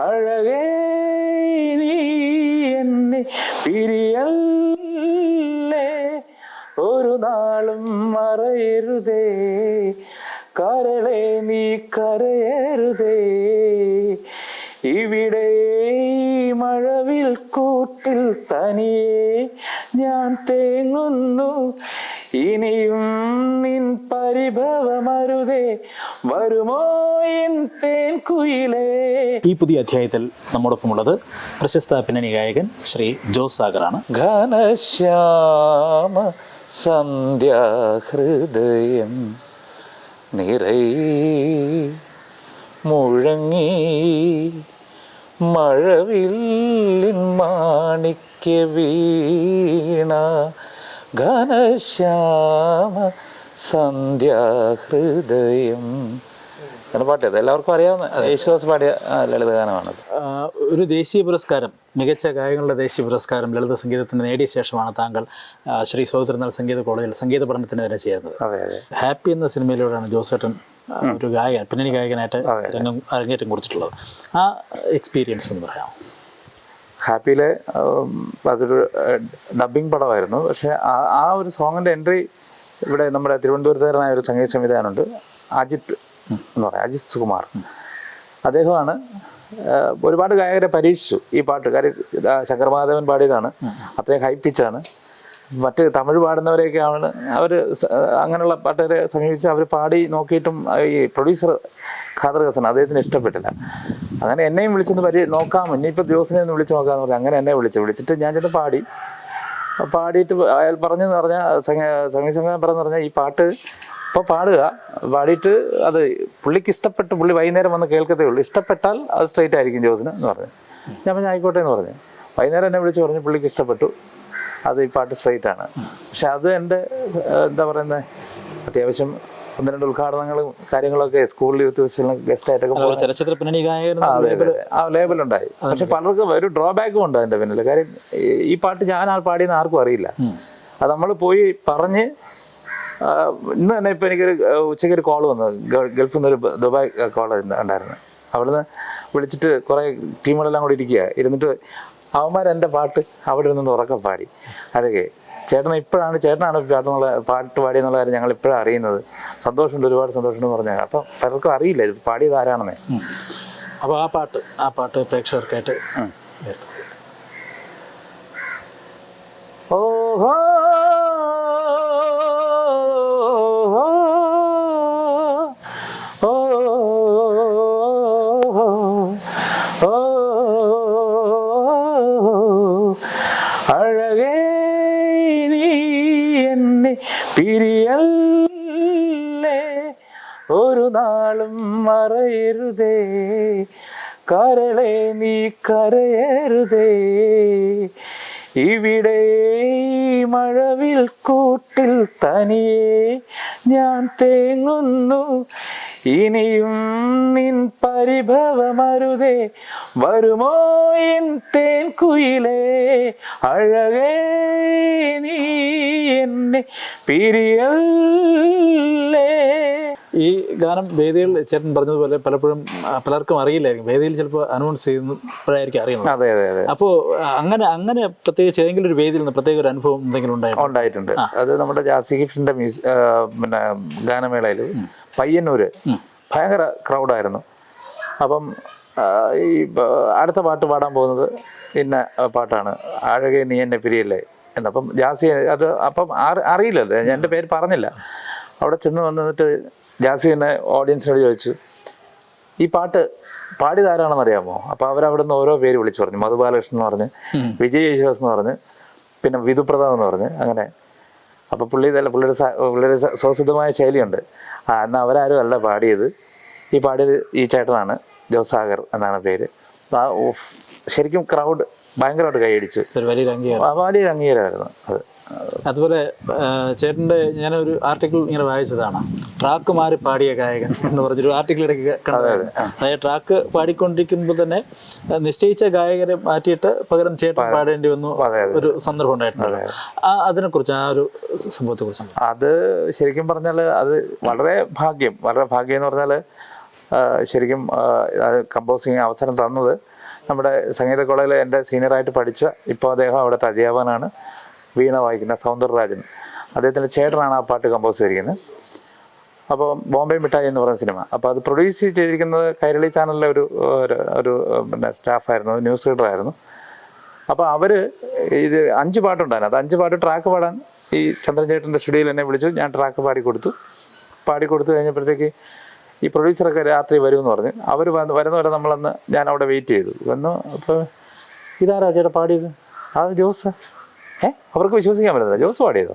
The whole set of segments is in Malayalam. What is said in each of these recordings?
അഴകേ നീ എന്നെ പിരിയല്ലേ? ഒരു മറയരുതേ. കരളെ നീ കരയരുതേ. ഇവിടെ മഴവിൽ കൂട്ടിൽ തനിയെ ഞാൻ തേങ്ങുന്നു. ഇനിയും നിൻ പരിഭവമരുതേ. വരുമോ എൻ തേൻ കുയിലേ. ഈ പുതിയ അധ്യായത്തിൽ നമ്മോടൊപ്പമുള്ളത് പ്രശസ്ത പിന്നണി ഗായകൻ ശ്രീ ജോസ് സാഗറാണ് ഘനശ്യാമ സന്ധ്യാഹൃദയം നിറൈ മുഴങ്ങി മഴവില്ലിൻ മാണിക്യ വീണ ഘനശ്യാമ സന്ധ്യാഹൃദയം അങ്ങനെ പാട്ട് എല്ലാവർക്കും അറിയാവുന്ന യേശുദാസ് പാടിയ ലളിതഗാനമാണ് ഒരു ദേശീയ പുരസ്കാരം മികച്ച ഗായകങ്ങളുടെ ദേശീയ പുരസ്കാരം ലളിത സംഗീതത്തിന് നേടിയ ശേഷമാണ് താങ്കൾ ശ്രീ സഹോദരനാൽ സംഗീത കോളേജിൽ സംഗീത പഠനത്തിന് തന്നെ ചേർന്നത് ഹാപ്പി എന്ന സിനിമയിലൂടെയാണ് ജോസേട്ടൻ ഒരു ഗായകൻ പിന്നണി ഗായകനായിട്ട് രംഗം അരങ്ങേറ്റം കുറിച്ചിട്ടുള്ളത്. ആ എക്സ്പീരിയൻസ് എന്ന് പറയാം ഹാപ്പിയിലെ അതൊരു ഡബിങ് പടമായിരുന്നു. പക്ഷെ ആ ആ ഒരു സോങ്ങിന്റെ എൻട്രി ഇവിടെ നമ്മുടെ തിരുവനന്തപുരത്തുകാരനായ ഒരു സംഗീത സംവിധാനമുണ്ട് അജിത്ത് എന്ന് പറയാം അജിത് സുകുമാർ. അദ്ദേഹമാണ് ഒരുപാട് ഗായകരെ പരീക്ഷിച്ചു ഈ പാട്ട്. കാര്യം ശങ്കർമാധവൻ പാടിയതാണ്. അത്രയും ഹൈപ്പിച്ചാണ് മറ്റ് തമിഴ് പാടുന്നവരെയൊക്കെയാണ് അവർ അങ്ങനെയുള്ള പാട്ടുകാരെ സമീപിച്ച് അവർ പാടി നോക്കിയിട്ടും ഈ പ്രൊഡ്യൂസർ ഖാദർ ഹസൻ അദ്ദേഹത്തിന് ഇഷ്ടപ്പെട്ടില്ല. അങ്ങനെ എന്നെയും വിളിച്ചൊന്ന് പരി നോക്കാം. ഇനിയിപ്പോൾ ജോസിനെ ഒന്ന് വിളിച്ച് നോക്കാമെന്ന് പറഞ്ഞു അങ്ങനെ എന്നെ വിളിച്ചു. വിളിച്ചിട്ട് ഞാൻ ചെന്ന് പാടി. പാടിയിട്ട് അയാൾ പറഞ്ഞെന്ന് പറഞ്ഞാൽ സംഗീത സംവിധാനം പറഞ്ഞു പറഞ്ഞാൽ ഈ പാട്ട് ഇപ്പോൾ പാടുക. പാടിയിട്ട് അത് പുള്ളിക്ക് ഇഷ്ടപ്പെട്ട് പുള്ളി വൈകുന്നേരം വന്ന് കേൾക്കത്തേ ഉള്ളൂ. ഇഷ്ടപ്പെട്ടാൽ അത് സ്ട്രൈറ്റ് ആയിരിക്കും ജോസിന് എന്ന് പറഞ്ഞു. ഞാൻ പറഞ്ഞു ആയിക്കോട്ടെ എന്ന് പറഞ്ഞു. വൈകുന്നേരം എന്നെ വിളിച്ച് പറഞ്ഞു പുള്ളിക്ക് ഇഷ്ടപ്പെട്ടു. അത് ഈ പാട്ട് സ്ട്രൈറ്റ് ആണ്. പക്ഷെ അത് എന്റെ എന്താ പറയുന്നത് അത്യാവശ്യം ഒന്ന് രണ്ട് ഉദ്ഘാടനങ്ങളും കാര്യങ്ങളൊക്കെ സ്കൂളിൽ യൂത്ത് ഫെസ്റ്റിവലിന് ഗസ്റ്റ് ആയിട്ടൊക്കെ ആ, ലേബൽ ഉണ്ടായി. പക്ഷെ പലർക്കും ഒരു ഡ്രോബാക്കും ഉണ്ട് അതിന്റെ പിന്നിൽ. കാര്യം ഈ- പാട്ട് ഞാൻ ആ പാടിയെന്ന് ആർക്കും അറിയില്ല. അത് നമ്മൾ പോയി പറഞ്ഞ് ഇന്ന് തന്നെ ഇപ്പോൾ എനിക്കൊരു ഉച്ചയ്ക്ക് ഒരു കോൾ വന്നു. ഗൾഫിൽ നിന്നൊരു ദുബായ് കോൾ ഉണ്ടായിരുന്നു. അവിടുന്ന് വിളിച്ചിട്ട് കുറെ ടീമുകളെല്ലാം കൂടി ഇരിക്കുക ഇരുന്നിട്ട് അവന്മാർ എന്റെ പാട്ട് അവിടെ ഇരുന്നുകൊണ്ട് ഉറക്കം പാടി. അതൊക്കെ ചേട്ടൻ ഇപ്പോഴാണ് ചേട്ടനാണ് പാട്ടെന്നുള്ള പാട്ട് പാടി എന്നുള്ള കാര്യം ഞങ്ങൾ ഇപ്പോഴാണ് അറിയുന്നത്. സന്തോഷമുണ്ട് ഒരുപാട് സന്തോഷമുണ്ട് പറഞ്ഞാൽ അപ്പം പലർക്കും അറിയില്ല ഇത് പാടിയത് ആരാണെന്നേ. അപ്പോൾ ആ പാട്ട് ആ പാട്ട് പ്രേക്ഷകർക്കായിട്ട്. ഓഹോ കരളെ നീ കരയരുതേ. ഇവിടെ മഴവിൽ കൂട്ടിൽ തനിയെ ഞാൻ തേങ്ങുന്നു. ഇനിയും നിൻ പരിഭവമരുതേ. വരുമോ എൻ തേൻ കുയിലേ അഴകേ നീ എന്നെ പിരിയല്ലേ? ഈ ഗാനം വേദികളിൽ ചേട്ടൻ പറഞ്ഞതുപോലെ പലപ്പോഴും പലർക്കും അറിയില്ലായിരിക്കും. വേദിയിൽ ചിലപ്പോൾ അനൗൺസ് ചെയ്യുന്നപ്പോഴായിരിക്കും അറിയുന്നത്. അതെ അതെ അതെ. അപ്പോൾ അങ്ങനെ അങ്ങനെ പ്രത്യേകിച്ച് ഏതെങ്കിലും ഒരു വേദിയിൽ നിന്ന് പ്രത്യേക ഒരു അനുഭവം എന്തെങ്കിലും ഉണ്ടായിരുന്നു ഉണ്ടായിട്ടുണ്ട്. അത് നമ്മുടെ ജാസി ഗിഫ്റ്റിന്റെ പിന്നെ ഗാനമേളയിൽ പയ്യന്നൂര് ഭയങ്കര ക്രൗഡായിരുന്നു അപ്പം ഈ അടുത്ത പാട്ട് പാടാൻ പോകുന്നത് ഇന്ന പാട്ടാണ്. അഴകെ നീ എന്നെ പിരിയല്ലേ? എന്നപ്പം ജാസി അത് അപ്പം അറി- അറിയില്ലല്ലോ. എന്റെ പേര് പറഞ്ഞില്ല. അവിടെ ചെന്ന് വന്നിട്ട് ജാസി എന്നെ ഓഡിയൻസിനോട് ചോദിച്ചു ഈ പാട്ട് പാടിയത് ആരാണെന്ന് അറിയാമോ? അപ്പൊ അവരവിടെ നിന്ന് ഓരോ പേര് വിളിച്ചു പറഞ്ഞു മധുബാലകൃഷ്ണൻ എന്ന് പറഞ്ഞ് വിജയ് യേശുദാസ് എന്ന് പറഞ്ഞ് പിന്നെ വിധുപ്രതാപ് എന്ന് പറഞ്ഞ് അങ്ങനെ. അപ്പൊ പുള്ളി ഇതല്ല പുള്ളിയുടെ പുള്ളിയുടെ സ്വസിദ്ധമായ ശൈലിയുണ്ട്. ആ എന്നാൽ അവരാരും അല്ല പാടിയത്. ഈ പാടിയത് ഈ ചേട്ടനാണ് ജോസാഗർ എന്നാണ് പേര്. ആ ശരിക്കും ക്രൗഡ് ഭയങ്കരമായിട്ട് കൈയടിച്ചു. ഒരു വലിയൊരു അംഗീകാരം വലിയൊരു അംഗീകാരമായിരുന്നു അത്. അതുപോലെ ചേട്ടന്റെ ഞാനൊരു ആർട്ടിക്കിൾ ഇങ്ങനെ വായിച്ചതാണ്. ട്രാക്ക് മാറി പാടിയ ഗായകൻ എന്ന് പറഞ്ഞൊരു ആർട്ടിക്കിൾ ഇടയ്ക്ക് കണ്ടതാണ്. അതായത് ട്രാക്ക് പാടിക്കൊണ്ടിരിക്കുമ്പോൾ തന്നെ നിശ്ചയിച്ച ഗായകരെ മാറ്റിയിട്ട് പകരം ചേട്ടൻ പാടേണ്ടി വന്നു. ഒരു സന്ദർഭം ഉണ്ടായിട്ടുണ്ട് ആ അതിനെക്കുറിച്ച് ആ ഒരു സംഭവത്തെ കുറിച്ച് അത് ശരിക്കും പറഞ്ഞാൽ അത് വളരെ ഭാഗ്യം. വളരെ ഭാഗ്യം എന്ന് പറഞ്ഞാൽ ശരിക്കും കമ്പോസിങ് അവസരം തന്നത് നമ്മുടെ സംഗീത കോളേജിൽ എന്റെ സീനിയറായിട്ട് പഠിച്ച ഇപ്പോൾ അദ്ദേഹം അവിടുത്തെ അധ്യാപകനാണ് വീണ വായിക്കുന്ന സൗന്ദരരാജൻ. അദ്ദേഹത്തിന്റെ ചേട്ടനാണ് ആ പാട്ട് കമ്പോസ് ചെയ്തിരിക്കുന്നത്. അപ്പോൾ ബോംബെ മിഠായി എന്ന് പറയുന്ന സിനിമ. അപ്പോൾ അത് പ്രൊഡ്യൂസ് ചെയ്തിരിക്കുന്നത് കൈരളി ചാനലിലെ ഒരു ഒരു പിന്നെ സ്റ്റാഫായിരുന്നു ന്യൂസ് റീഡറായിരുന്നു അപ്പോൾ അവർ ഇത് അഞ്ച് പാട്ടുണ്ടായിരുന്നു. അത് അഞ്ച് പാട്ട് ട്രാക്ക് പാടാൻ ഈ ചന്ദ്രൻ ചേട്ടന്റെ സ്റ്റുഡിയോയിൽ എന്നെ വിളിച്ചു. ഞാൻ ട്രാക്ക് പാടി കൊടുത്തു. പാടി കൊടുത്തു കഴിഞ്ഞപ്പോഴത്തേക്ക് ഈ പ്രൊഡ്യൂസറൊക്കെ രാത്രി വരുമെന്ന് പറഞ്ഞു. അവർ വന്ന് വരുന്നവരെ നമ്മളന്ന് ഞാൻ അവിടെ വെയിറ്റ് ചെയ്തു. വന്നു അപ്പോൾ ഇതാരാ ചേട്ടാ പാടിയത്? അത് ജോസ്. ഏ? അവർക്ക് വിശ്വസിക്കാൻ പറ്റുന്നില്ല ജോസ് പാടിയതോ?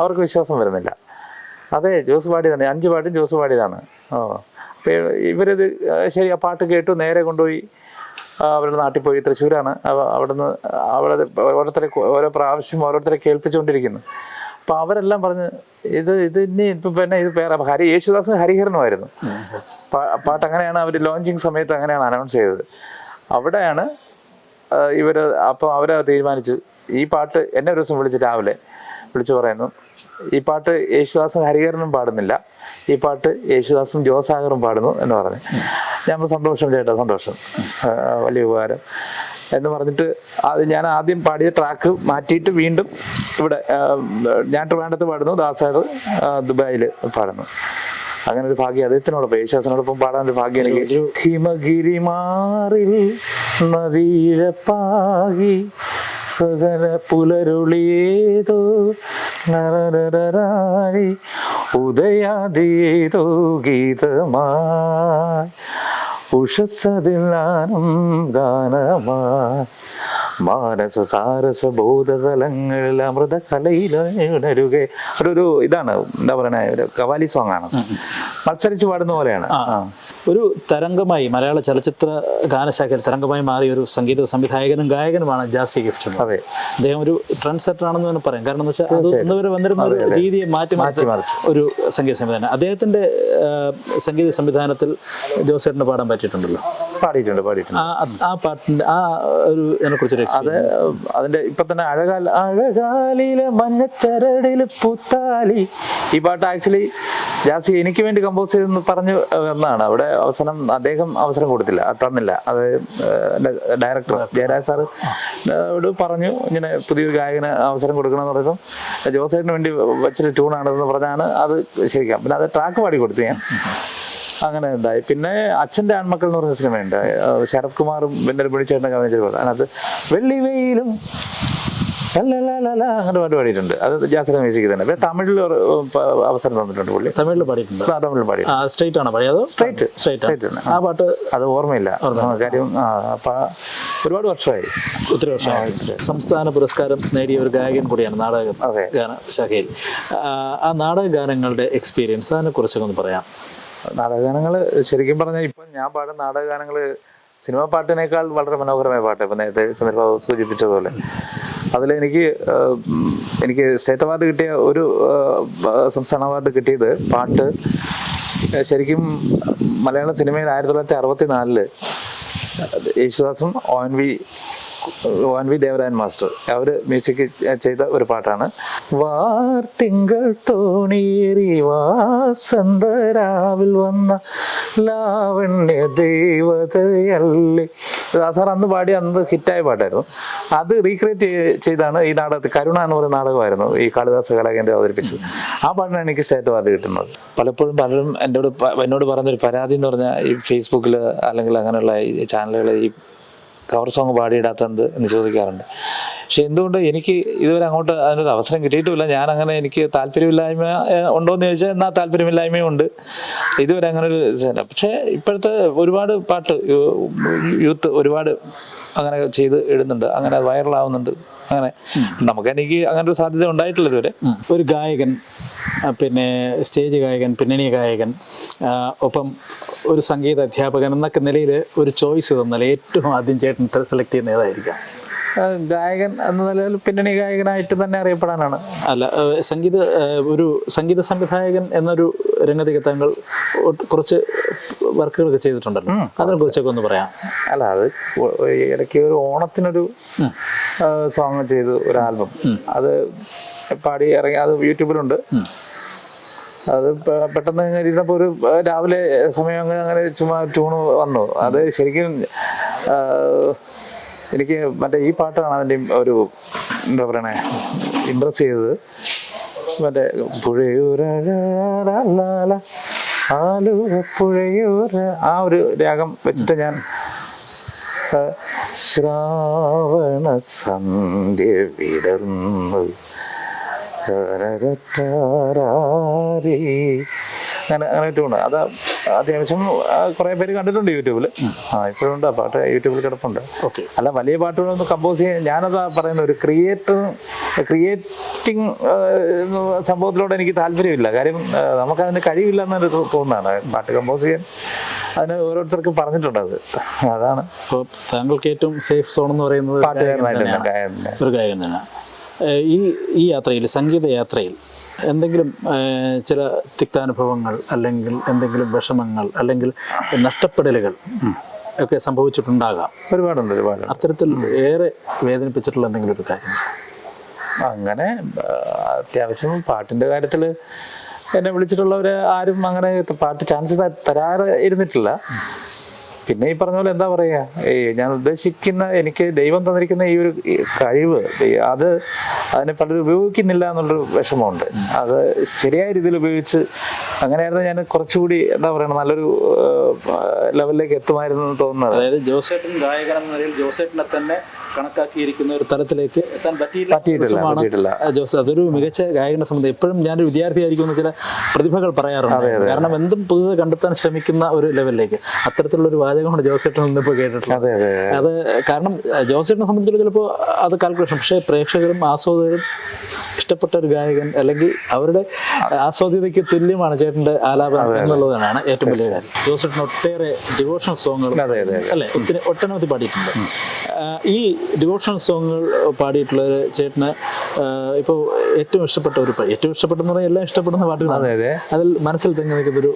അവർക്ക് വിശ്വാസം വരുന്നില്ല. അതെ ജോസ് പാടിയതാണ്. അഞ്ച് പാട്ടും ജോസ് പാടിയതാണ്. ഓ. അപ്പോൾ ഇവരിത് ശരി ആ പാട്ട് കേട്ടു നേരെ കൊണ്ടുപോയി അവരുടെ നാട്ടിൽ പോയി. തൃശ്ശൂരാണ്. അവ- അവിടുന്ന് അവിടെ ഓരോരുത്തരെ ഓരോ പ്രാവശ്യം ഓരോരുത്തരെ കേൾപ്പിച്ചുകൊണ്ടിരിക്കുന്നു. അപ്പോൾ അവരെല്ലാം പറഞ്ഞ് ഇത് ഇത് ഇനി ഇപ്പം പിന്നെ ഇത് വേറെ ഹരി യേശുദാസ് ഹരിഹരനുമായിരുന്നു. പാട്ട് അങ്ങനെയാണ് അവർ ലോഞ്ചിങ് സമയത്ത് അങ്ങനെയാണ് അനൗൺസ് ചെയ്തത്. അവിടെയാണ് ഇവർ അപ്പോൾ അവരെ തീരുമാനിച്ചു. ഈ പാട്ട് എന്നെ ഒരു ദിവസം വിളിച്ച് രാവിലെ വിളിച്ചു പറയുന്നു. ഈ പാട്ട് യേശുദാസും ഹരിഹരനും പാടുന്നില്ല. ഈ പാട്ട് യേശുദാസും ജോസാഗറും പാടുന്നു എന്ന് പറഞ്ഞു. ഞാൻ സന്തോഷം ചേട്ടാ സന്തോഷം. വലിയ ഉപകാരം. എന്ന് പറഞ്ഞിട്ട് അത് ഞാൻ ആദ്യം പാടിയ ട്രാക്ക് മാറ്റിയിട്ട് വീണ്ടും ഇവിടെ ഞാൻ ട്രിവാൻഡത്ത് പാടുന്നു ദാസാർ ദുബായിൽ പാടുന്നു. അങ്ങനെ ഒരു ഭാഗ്യം അദ്ദേഹത്തിനോടൊപ്പം യേശുദാസിനോടൊപ്പം പാടാൻ ഒരു ഭാഗ്യം എനിക്ക്. ഹിമഗിരി മാറിൽ നദീഴപ്പാകി സകല പുലരുളിയേതോ നരനരരാഴി ഉദയാതീതോ ഗീതമായി. ഉഷസതില്ലാനും ഗാനമായി. മാനസ സാരസ ബോധതലങ്ങളിൽ അമൃത കലയിലുണരുക ഒരു ഇതാണ് എന്താ പറയുക ഒരു കവാലി സോങ് ആണ്. മത്സരിച്ച് പാടുന്ന പോലെയാണ്. ഒരു തരംഗമായി മലയാള ചലച്ചിത്ര ഗാനശാഖയിൽ തരംഗമായി മാറിയ ഒരു സംഗീത സംവിധായകനും ഗായകനുമാണ് ജാസി ഗിഫ്റ്റ് അതെ. അദ്ദേഹം ഒരു ട്രെൻഡ് സെറ്റർ ആണെന്ന് തന്നെ പറയാം കാരണം എന്ന് വെച്ചാൽ അത് ഇന്നുവരെ വന്നിരുന്ന ഒരു രീതിയെ മാറ്റി മാറ്റി ഒരു സംഗീത സംവിധാനം. അദ്ദേഹത്തിന്റെ സംഗീത സംവിധാനത്തിൽ ജോസേട്ടിന് പാടാൻ പറ്റിയിട്ടുണ്ടല്ലോ? പാടിയിട്ടുണ്ട് പാടിയിട്ടുണ്ട്. ആ ആ പാട്ടിന്റെ ആ ഒരു ഇതിനെ കുറിച്ചൊരു അത് അതിന്റെ ഇപ്പൊ തന്നെ അഴകാൽ അഴകാലിലെ മഞ്ഞച്ചരടിൽ പുത്താലി. ഈ പാട്ട് ആക്ച്വലി ജാസി എനിക്ക് വേണ്ടി കമ്പോസ് ചെയ്തെന്ന് പറഞ്ഞു എന്നാണ്? അവിടെ അവസരം അദ്ദേഹം അവസരം കൊടുത്തില്ല. തന്നില്ല. അത് ഡയറക്ടർ ജയരാജ് സാറ് ഇവിടെ പറഞ്ഞു ഇങ്ങനെ പുതിയൊരു ഗായകന് അവസരം കൊടുക്കണമെന്ന് പറയുമ്പോൾ ജോസേട്ടിന് വേണ്ടി വെച്ചൊരു ട്യൂണാണെന്ന് പറഞ്ഞാണ് അത് ശരിക്കാം. പിന്നെ അത് ട്രാക്ക് പാടി കൊടുത്തു ഞാൻ. അങ്ങനെ ഉണ്ടായി പിന്നെ അച്ഛന്റെ ആൺമക്കൾ എന്ന് പറഞ്ഞ സിനിമയുണ്ട്. ശരത് കുമാറും പിന്നെ പിടിച്ചേട്ടനൊക്കെ അഭിനയിച്ചത് അതിനകത്ത് വെള്ളി വെയിലും പാട്ട് പാടിയിട്ടുണ്ട്. അത് ജാസിയുടെ മ്യൂസിക് തന്നെ. പിന്നെ തമിഴിൽ ഒരു, അവസരം തന്നിട്ടുണ്ട് പുള്ളി. തമിഴിൽ പാടിയിട്ടുണ്ട്. ആ, തമിഴിൽ പാടി സ്ട്രൈറ്റ് ആണ് പാടിയത്? സ്ട്രൈറ്റ് സ്ട്രൈറ്റ് ആണ്. ആ പാട്ട് അത് ഓർമ്മയില്ല. കാര്യം ഒരുപാട് വർഷമായി. ഒത്തിരി വർഷമായി. സംസ്ഥാന പുരസ്കാരം നേടിയ ഒരു ഗായകൻ കൂടിയാണ് നാടക. ഗാന ശാഖയിൽ ആ, ആ നാടക ഗാനങ്ങളുടെ എക്സ്പീരിയൻസ് അതിനെ കുറിച്ചൊക്കെ ഒന്ന് പറയാം. നാടകഗാനങ്ങൾ ശരിക്കും പറഞ്ഞാൽ ഇപ്പം ഞാൻ പാടുന്ന നാടകഗാനങ്ങൾ സിനിമാ പാട്ടിനേക്കാൾ വളരെ മനോഹരമായ പാട്ട് ഇപ്പം നേരത്തെ ചന്ദ്രബാബു സൂചിപ്പിച്ചതുപോലെ അതിലെനിക്ക് അതിൽ എനിക്ക് എനിക്ക് സ്റ്റേറ്റ് അവാർഡ് കിട്ടിയ ഒരു സംസ്ഥാന അവാർഡ് കിട്ടിയത് പാട്ട് ശരിക്കും മലയാള സിനിമയിൽ ആയിരത്തി തൊള്ളായിരത്തി അറുപത്തി നാലിൽ യേശുദാസും O N V N V Devarayan master അവർ മ്യൂസിക് ചെയ്ത ഒരു പാട്ടാണ്. വാർത്തിങ്കൾ തോണിയേറി വാസന്തരാവിൽ വന്ന ലാവണ്യ ദൈവതയല്ലേ. സാർ അന്ന് പാടി അന്ന് ഹിറ്റായ പാട്ടായിരുന്നു. അത് റീക്രിയേറ്റ് ചെയ്താണ് ഈ നാടകത്തിൽ കരുണ എന്ന് പറയുന്ന നാടകമായിരുന്നു ഈ കാളിദാസ കലാകേന്ദ്രം അവതരിപ്പിച്ചത്. ആ പാട്ടിനാണ് എനിക്ക് സ്റ്റേറ്റ് അവാർഡ് കിട്ടുന്നത്. പലപ്പോഴും പലരും എന്നോട് എന്നോട് പറഞ്ഞൊരു പരാതി എന്ന് പറഞ്ഞാൽ ഈ ഫേസ്ബുക്കിൽ അല്ലെങ്കിൽ അങ്ങനെയുള്ള ഈ ചാനലുകൾ ഈ കവർ സോങ് പാടിയിടാത്തത് എന്ന് ചോദിക്കാറുണ്ട്. പക്ഷെ എന്തുകൊണ്ട് എനിക്ക് ഇതുവരെ അങ്ങോട്ട് അതിനൊരു അവസരം കിട്ടിയിട്ടുമില്ല. ഞാൻ അങ്ങനെ എനിക്ക് താല്പര്യമില്ലായ്മ ഉണ്ടോ എന്ന് ചോദിച്ചാൽ എന്നാൽ താല്പര്യമില്ലായ്മയും ഉണ്ട്. ഇതുവരെ അങ്ങനെ ഒരു. പക്ഷേ ഇപ്പോഴത്തെ ഒരുപാട് പാട്ട് യൂത്ത് ഒരുപാട് അങ്ങനെ ചെയ്ത് ഇടുന്നുണ്ട്. അങ്ങനെ വൈറലാവുന്നുണ്ട്. അങ്ങനെ നമുക്ക് എനിക്ക് അങ്ങനെ ഒരു സാധ്യത ഉണ്ടായിട്ടില്ല ഇതുവരെ. ഒരു ഗായകൻ പിന്നെ സ്റ്റേജ് ഗായകൻ പിന്നണി ഗായകൻ ഒപ്പം ഒരു സംഗീത അധ്യാപകൻ എന്നൊക്കെ നിലയിൽ ഒരു ചോയ്സ് തന്നാൽ ഏറ്റവും ആദ്യം ചേട്ടൻ സെലക്ട് ചെയ്യുന്ന ഏതായിരിക്കാം? ഗായകൻ എന്ന നിലയിൽ പിന്നണി ഗായകനായിട്ട് തന്നെ അറിയപ്പെടാനാണ്. അല്ല സംഗീത ഒരു സംഗീത സംവിധായകൻ എന്നൊരു രംഗത്തേക്ക് താങ്കൾ കുറച്ച് വർക്കുകളൊക്കെ ചെയ്തിട്ടുണ്ടല്ലോ. അതിനെ കുറിച്ചൊക്കെ ഒന്ന് പറയാം. അല്ല അത് ഇടയ്ക്ക് ഒരു ഓണത്തിനൊരു സോങ് ചെയ്തു ഒരു ആൽബം അത് പാടി ഇറങ്ങി അത് യൂട്യൂബിലുണ്ട്. അത് പെട്ടെന്ന് ഇരുന്നപ്പോൾ ഒരു രാവിലെ സമയം അങ്ങനെ അങ്ങനെ ചുമ്മാ ട്യൂണ് വന്നു. അത് ശരിക്കും എനിക്ക് മറ്റേ ഈ പാട്ടാണ് അതിന്റെ ഒരു എന്താ പറയണേ ഇമ്പ്രസ് ചെയ്തത് മറ്റേ പുഴയൂര ആലുവ പുഴയൂര ആ ഒരു രാഗം വെച്ചിട്ട് ഞാൻ ശ്രാവണ സന്ധ്യ വിടർന്നു. അങ്ങനെ അങ്ങനെ ട്യൂണ് അത് അത്യാവശ്യം കുറേ പേര് കണ്ടിട്ടുണ്ട് യൂട്യൂബിൽ ആ ഇപ്പോഴും ഉണ്ട് ആ പാട്ട് യൂട്യൂബിൽ കിടപ്പുണ്ട്. ഓക്കെ. അല്ല വലിയ പാട്ടുകളൊന്നും കമ്പോസ് ചെയ്യാൻ ഞാനതാ പറയുന്ന ഒരു ക്രിയേറ്റർ ക്രിയേറ്റിംഗ് സംഭവത്തിലൂടെ എനിക്ക് താല്പര്യമില്ല. കാര്യം നമുക്കതിന് കഴിവില്ല എന്നൊരു തോന്നുന്നതാണ് പാട്ട് കമ്പോസ് ചെയ്യാൻ അതിന് ഓരോരുത്തർക്കും പറഞ്ഞിട്ടുണ്ട് അത്. അതാണ്. ഇപ്പോൾ താങ്കൾക്ക് ഏറ്റവും സേഫ് സോൺ എന്ന് പറയുന്നത് പാട്ടുകാരനായിട്ട് ഒരു ഗായകൻ തന്നെ. ഈ ഈ യാത്രയിൽ സംഗീത യാത്രയിൽ എന്തെങ്കിലും ചില തിക്താനുഭവങ്ങൾ അല്ലെങ്കിൽ എന്തെങ്കിലും വിഷമങ്ങൾ അല്ലെങ്കിൽ നഷ്ടപ്പെടലുകൾ ഒക്കെ സംഭവിച്ചിട്ടുണ്ടാകാം. ഒരുപാടുണ്ട് ഒരുപാട് അത്തരത്തിൽ ഏറെ വേദനിപ്പിച്ചിട്ടുള്ള എന്തെങ്കിലും ഒരു കാര്യം? അങ്ങനെ അത്യാവശ്യം പാട്ടിന്റെ കാര്യത്തിൽ എന്നെ വിളിച്ചിട്ടുള്ളവർ ആരും അങ്ങനെ പാട്ട് ചാൻസ് തരാറ് ഇരുന്നിട്ടില്ല. പിന്നെ ഈ പറഞ്ഞ പോലെ എന്താ പറയുക ഈ ഞാൻ ഉദ്ദേശിക്കുന്ന എനിക്ക് ദൈവം തന്നിരിക്കുന്ന ഈ ഒരു കഴിവ് അത് അതിനെ പലരും ഉപയോഗിക്കുന്നില്ല എന്നുള്ളൊരു വിഷമമുണ്ട്. അത് ശരിയായ രീതിയിൽ ഉപയോഗിച്ച് അങ്ങനെയായിരുന്നു ഞാൻ കുറച്ചുകൂടി എന്താ പറയുക നല്ലൊരു ലെവലിലേക്ക് എത്തുമായിരുന്നു എന്ന് തോന്നുന്നത്. അതായത് ജോസേട്ടൻ ഗായകൻ എന്ന നിലയിൽ ജോസേട്ടനെ തന്നെ കണക്കാക്കിയിരിക്കുന്ന ഒരു തലത്തിലേക്ക് എത്താൻ പറ്റിയിട്ടില്ല, ജോസ് അതൊരു മികച്ച ഗായകനെ സംബന്ധിച്ച് എപ്പോഴും ഞാനൊരു വിദ്യാർത്ഥിയായിരിക്കും ചില പ്രതിഭകൾ പറയാറുണ്ട്. കാരണം എന്തും പുതുത് കണ്ടെത്താൻ ശ്രമിക്കുന്ന ഒരു ലെവലിലേക്ക്. അത്തരത്തിലുള്ള ഒരു വാചകമാണ് ജോസേട്ടൻ ഇന്നിപ്പോൾ കേട്ടിട്ടുള്ളത്. അതെ കാരണം ജോസേട്ടനെ സംബന്ധിച്ചിടത്തോളം ചിലപ്പോൾ അത് കാൽക്കുലേഷൻ പക്ഷേ പ്രേക്ഷകരും ആസ്വാദകരും ഇഷ്ടപ്പെട്ട ഒരു ഗായകൻ അല്ലെങ്കിൽ അവരുടെ ആസ്വാദ്യതയ്ക്ക് തുല്യമാണ് ചേട്ടന്റെ ആലാപനം എന്നുള്ളതാണ് ഏറ്റവും വലിയ കാര്യം. ജോസേട്ടൻ ഒട്ടേറെ ഡിവോഷണൽ സോങ്ങുകൾ അല്ലെ? ഒത്തിരി ഒട്ടനവധി പാടിയിട്ടുണ്ട്. ഈ ഡിവോഷണൽ സോങ്ങുകൾ പാടിയിട്ടുള്ള ഒരു ചേട്ടന് ഇപ്പോൾ ഏറ്റവും ഇഷ്ടപ്പെട്ട ഒരു ഏറ്റവും ഇഷ്ടപ്പെട്ടെന്ന് പറഞ്ഞാൽ എല്ലാം ഇഷ്ടപ്പെടുന്ന പാട്ടുകളാണ്. അതെ അതെ. അതിൽ മനസ്സിൽ തന്നെ നിൽക്കുന്നൊരു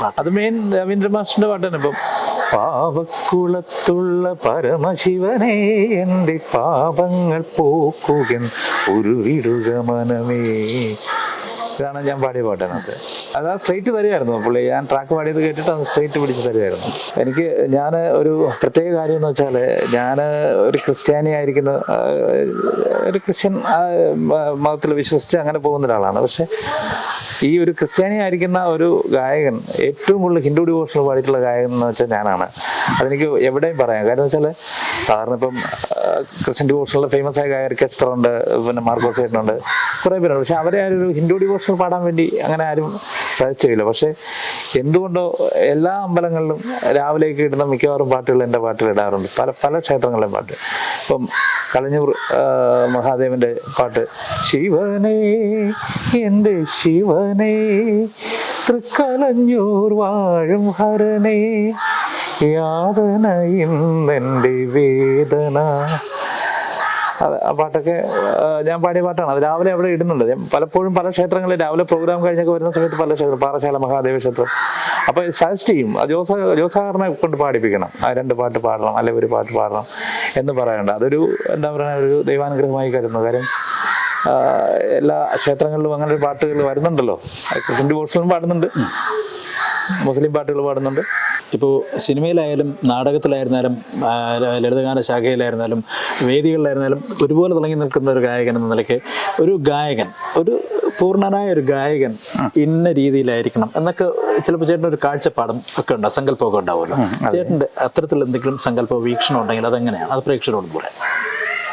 പാട്ട്. അത് മെയിൻ രവീന്ദ്ര മാഷിന്റെ പാട്ടാണ് ഇപ്പം. പാവക്കുളത്തുള്ള പരമശിവനെ എന്റെ പാപങ്ങൾ പോക്കുകൻ ഉരുവിടുക മനമേ. ഇതാണ് ഞാൻ പാടിയ പാട്ടിനകത്ത്. അത് ആ സ്ട്രേറ്റ് തരുമായിരുന്നു പുള്ളി. ഞാൻ ട്രാക്ക് പാടിയത് കേട്ടിട്ട് അത് സ്ട്രേറ്റ് പിടിച്ച് തരുമായിരുന്നു എനിക്ക് ഞാൻ ഒരു പ്രത്യേക കാര്യം എന്ന് വെച്ചാൽ ഞാൻ ഒരു ക്രിസ്ത്യാനി ആയിരിക്കുന്ന ഒരു ക്രിസ്ത്യൻ മതത്തിൽ വിശ്വസിച്ച് അങ്ങനെ പോകുന്ന ഒരാളാണ്. പക്ഷെ ഈ ഒരു ക്രിസ്ത്യാനി ആയിരിക്കുന്ന ഒരു ഗായകൻ ഏറ്റവും കൂടുതൽ ഹിന്ദു ഡിവോഷണൽ പാടിയിട്ടുള്ള ഗായകൻ എന്ന് വെച്ചാൽ ഞാനാണ്. അതെനിക്ക് എവിടെയും പറയാം. കാരണം വെച്ചാൽ സാധാരണ ഇപ്പം ക്രിസ്ത്യൻ ഡിവോഷണൽ ഫേമസ് ആയ ഗായകർ കെസ്റ്ററുണ്ട് പിന്നെ മാർക്കോസ് ചേട്ടനുണ്ട് കുറേ പേരുണ്ട്. പക്ഷെ അവരെ ആരും ഒരു ഹിന്ദു ഡിവോഷണൽ പാടാൻ വേണ്ടി അങ്ങനെ ആരും സജസ്റ്റ് പക്ഷേ എന്തുകൊണ്ടോ എല്ലാ അമ്പലങ്ങളിലും രാവിലേക്ക് ഇടുന്ന മിക്കവാറും പാട്ടുകൾ എന്റെ പാട്ടുകൾ ഇടാറുണ്ട്. പല പല ക്ഷേത്രങ്ങളിലെ പാട്ട്. ഇപ്പം കളഞ്ഞൂർ മഹാദേവന്റെ പാട്ട് ശിവനേ എന്റെ ശിവനേ തൃക്കലഞ്ഞൂർ വാഴും ഹരനേ. യാതന ഇന്നെന്റെ വേദന. ആ പാട്ടൊക്കെ ഞാൻ പാടിയ പാട്ടാണ്. അത് രാവിലെ അവിടെ ഇടുന്നുണ്ട്. ഞാൻ പലപ്പോഴും പല ക്ഷേത്രങ്ങളിൽ രാവിലെ പ്രോഗ്രാം കഴിഞ്ഞൊക്കെ വരുന്ന സമയത്ത് പല ക്ഷേത്രം പാറശാല മഹാദേവ ക്ഷേത്രം. അപ്പോൾ സജസ്റ്റ് ചെയ്യും ജോസ ജോസാറിനെ കൊണ്ട് പാടിപ്പിക്കണം. ആ രണ്ട് പാട്ട് പാടണം അല്ലെങ്കിൽ ഒരു പാട്ട് പാടണം എന്ന് പറയണ്ട അതൊരു എന്താ പറയുക ഒരു ദൈവാനുഗ്രഹമായി കരുതുന്നു. കാര്യം എല്ലാ ക്ഷേത്രങ്ങളിലും അങ്ങനെ ഒരു പാട്ടുകൾ വരുന്നുണ്ടല്ലോ. ക്രിസ്ത്യൻ ഡിവോഷനിലും പാടുന്നുണ്ട്. മുസ്ലിം പാട്ടുകൾ പാടുന്നുണ്ട്. ഇപ്പോൾ സിനിമയിലായാലും നാടകത്തിലായിരുന്നാലും ലളിതഗാന ശാഖയിലായിരുന്നാലും വേദികളിലായിരുന്നാലും ഒരുപോലെ തിളങ്ങി നിൽക്കുന്ന ഒരു ഗായകൻ എന്ന നിലയ്ക്ക് ഒരു ഗായകൻ ഒരു പൂർണനായ ഒരു ഗായകൻ ഇന്ന രീതിയിലായിരിക്കണം എന്നൊക്കെ ചിലപ്പോൾ ചേട്ടൻ ഒരു കാഴ്ചപ്പാടും ഒക്കെ ഉണ്ടാകും സങ്കല്പമൊക്കെ ഉണ്ടാവുമല്ലോ. ചേട്ടന്റെ അത്തരത്തിൽ എന്തെങ്കിലും സങ്കല്പ വീക്ഷണം ഉണ്ടെങ്കിൽ അതെങ്ങനെയാണ്? അത് പ്രേക്ഷകരോട് പറയാം.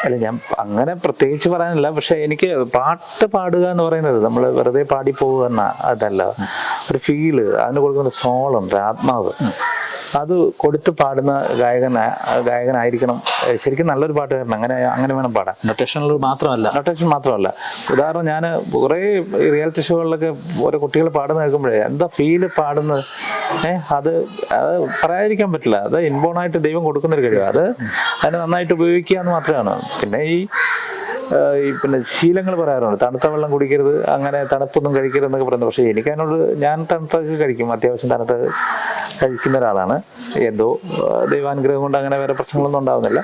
അല്ല ഞാൻ അങ്ങനെ പ്രത്യേകിച്ച് പറയാനില്ല പക്ഷെ എനിക്ക് പാട്ട് പാടുക എന്ന് പറയുന്നത് നമ്മൾ വെറുതെ പാടി പോകുക എന്ന അതല്ല. ഒരു ഫീൽ അതിന് കൊടുക്കുന്ന സോളം ആത്മാവ്. അത് കൊടുത്ത് പാടുന്ന ഗായകൻ ഗായകനായിരിക്കണം. ശരിക്കും നല്ലൊരു പാട്ടുകാരൻ അങ്ങനെ അങ്ങനെ വേണം പാടാൻ. നൊട്ടേഷനിൽ മാത്രമല്ല. നൊട്ടേഷൻ മാത്രമല്ല. ഉദാഹരണം ഞാൻ കുറേ റിയാലിറ്റി ഷോകളിലൊക്കെ ഓരോ കുട്ടികൾ പാടുന്ന കേൾക്കുമ്പോഴേ എന്താ ഫീൽ പാടുന്നത്? ഏഹ് അത് അത് പറയാതിരിക്കാൻ പറ്റില്ല. അത് ഇൻബോൺ ആയിട്ട് ദൈവം കൊടുക്കുന്നൊരു കഴിവ്. അത് അതിനെ നന്നായിട്ട് ഉപയോഗിക്കുക എന്ന് മാത്രമാണ്. പിന്നെ ഈ ഈ പിന്നെ ശീലങ്ങൾ പറയാറുണ്ട്. തണുത്ത വെള്ളം കുടിക്കരുത് അങ്ങനെ തണുപ്പൊന്നും കഴിക്കരുത് എന്നൊക്കെ പറയുന്നത് പക്ഷേ എനിക്ക് അതിനോട് ഞാൻ തണുത്തൊക്കെ കഴിക്കും. അത്യാവശ്യം തണുത്ത് കഴിക്കുന്ന ഒരാളാണ്. എന്തോ ദൈവാനുഗ്രഹം കൊണ്ട് അങ്ങനെ വേറെ പ്രശ്നങ്ങളൊന്നും ഉണ്ടാവുന്നില്ല.